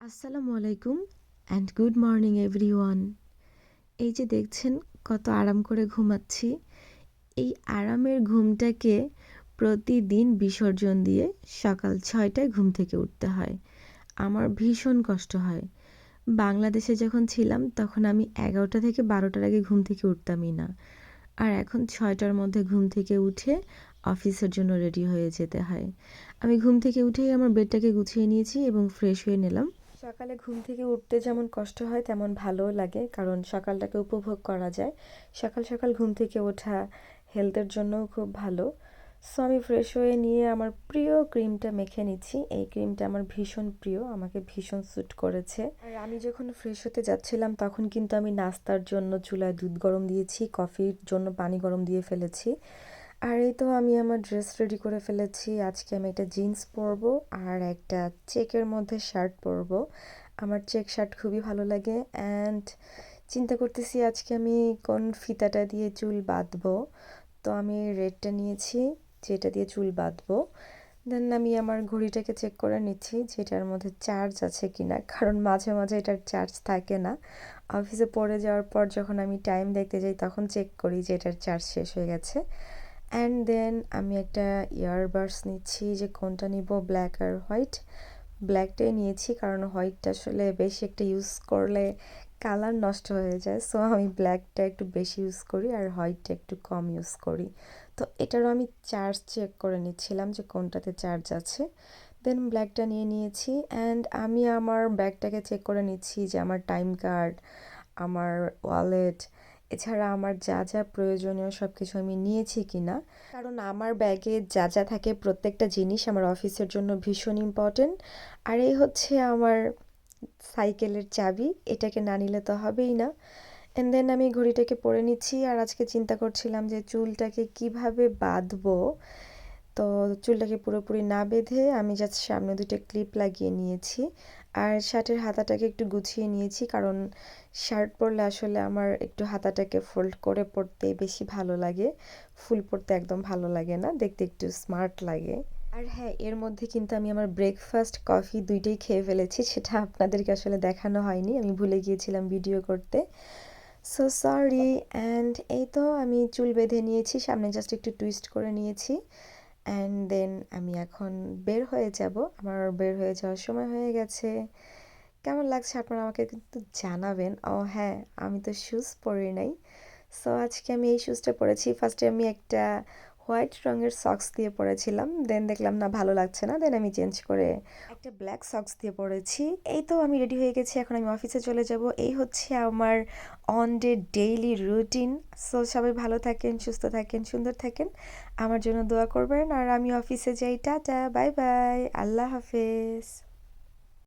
আসসালামু আলাইকুম and good morning everyone এই যে দেখছেন কত আরাম করে ঘুমাচ্ছি। এই আরামের ঘুমটাকে প্রতিদিন বিসর্জন দিয়ে সকাল ছয়টায় ঘুম থেকে উঠতে হয়। আমার ভীষণ কষ্ট হয়। বাংলাদেশে যখন ছিলাম, তখন আমি এগারোটা থেকে বারোটার আগে ঘুম থেকে উঠতামই না। আর এখন ছয়টার মধ্যে ঘুম থেকে উঠে অফিসের জন্য রেডি হয়ে যেতে হয়। আমি ঘুম থেকে উঠেই আমার বেডটাকে গুছিয়ে নিয়েছি এবং ফ্রেশ হয়ে নিলাম। সকালে ঘুম থেকে উঠতে যেমন কষ্ট হয়, তেমন ভালোও লাগে। কারণ সকালটাকে উপভোগ করা যায়। সকাল সকাল ঘুম থেকে ওঠা হেলথের জন্যও খুব ভালো। সো আমি ফ্রেশ হয়ে নিয়ে আমার প্রিয় ক্রিমটা মেখে নিচ্ছি। এই ক্রিমটা আমার ভীষণ প্রিয়, আমাকে ভীষণ স্যুট করেছে। আর আমি যখন ফ্রেশ হতে যাচ্ছিলাম, তখন কিন্তু আমি নাস্তার জন্য চুলায় দুধ গরম দিয়েছি কফির জন্য পানি গরম দিয়ে ফেলেছি। আর এই তো আমি আমার ড্রেস রেডি করে ফেলেছি। আজকে আমি একটা জিন্স পরবো আর একটা চেকের মধ্যে শার্ট পরবো। আমার চেক শার্ট খুবই ভালো লাগে অ্যান্ড চিন্তা করতেছি আজকে আমি কোন ফিতাটা দিয়ে চুল বাঁধবো। তো আমি রেডটা নিয়েছি, যেটা দিয়ে চুল বাঁধবো। দেন আমি আমার ঘড়িটাকে চেক করে নিচ্ছি, যেটার মধ্যে চার্জ আছে কি না কারণ মাঝে মাঝে এটার চার্জ থাকে না। অফিসে পড়ে যাওয়ার পর যখন আমি টাইম দেখতে যাই, তখন চেক করি যে এটার চার্জ শেষ হয়ে গেছে। অ্যান্ড দেন আমি একটা ইয়ারবাডস নিচ্ছি যে কোনটা নিব ব্ল্যাক আর হোয়াইট ব্ল্যাকটাই নিয়েছি কারণ হোয়াইটটা আসলে বেশি একটা ইউজ করলে কালার নষ্ট হয়ে যায়। সো আমি ব্ল্যাকটা একটু বেশি ইউজ করি আর হোয়াইটটা একটু কম ইউজ করি। তো এটারও আমি চার্জ চেক করে নিচ্ছিলাম যে কোনটাতে চার্জ আছে। দেন ব্ল্যাকটা নিয়ে নিয়েছি অ্যান্ড আমি আমার ব্যাগটাকে চেক করে নিচ্ছি যে আমার টাইম কার্ড আমার ওয়ালেট এছাড়া আমার যা যা প্রয়োজনীয় সব কিছু আমি নিয়েছি কি না কারণ আমার ব্যাগে যা যা থাকে প্রত্যেকটা জিনিস আমার অফিসের জন্য ভীষণ ইম্পর্টেন্ট আর এই হচ্ছে আমার সাইকেলের চাবি, এটাকে না নিলে তো হবেই না। অ্যান্ড দেন আমি ঘড়িটাকে পরে নিচ্ছি, আর আজকে চিন্তা করছিলাম যে চুলটাকে কীভাবে বাঁধবো। তো চুলটাকে পুরোপুরি না বেঁধে আমি জাস্ট সামনে দুটো ক্লিপ লাগিয়ে নিয়েছি। আর শার্টের হাতাটাকে একটু গুছিয়ে নিয়েছি কারণ শার্ট পরলে আসলে আমার একটু হাতাটাকে ফোল্ড করে পরতে বেশি ভালো লাগে। ফুল পরতে একদম ভালো লাগে না, দেখতে একটু স্মার্ট লাগে। আর হ্যাঁ এর মধ্যে কিন্তু আমি আমার ব্রেকফাস্ট কফি দুইটাই খেয়ে ফেলেছি, সেটা আপনাদেরকে আসলে দেখানো হয়নি, আমি ভুলে গিয়েছিলাম ভিডিও করতে। সো সরি অ্যান্ড এই তো আমি চুল বেঁধে নিয়েছি, সামনে জাস্ট একটু টুইস্ট করে নিয়েছি। অ্যান্ড দেন আমি এখন বের হয়ে যাব। আমার বের হয়ে যাওয়ার সময় হয়ে গেছে। কেমন লাগছে আপনারা আমাকে কিন্তু জানাবেন। ও হ্যাঁ আমি তো শুজ পরি নাই। সো আজকে আমি এই শুজটা পরেছি। ফার্স্টে আমি একটা হোয়াইট রঙের সক্স দিয়ে পরেছিলাম। দেন দেখলাম, না, ভালো লাগছে না। দেন আমি চেঞ্জ করে একটা ব্ল্যাক সক্স দিয়ে পরেছি। এই তো আমি রেডি হয়ে গেছি। এখন আমি অফিসে চলে যাব। এই হচ্ছে আমার one day daily routine so সবাই ভালো থাকেন, সুস্থ থাকেন, সুন্দর থাকেন। আমার জন্য দোয়া করবেন। আর আমি অফিসে যাই। টাটা বাই বাই আল্লাহ হাফেজ।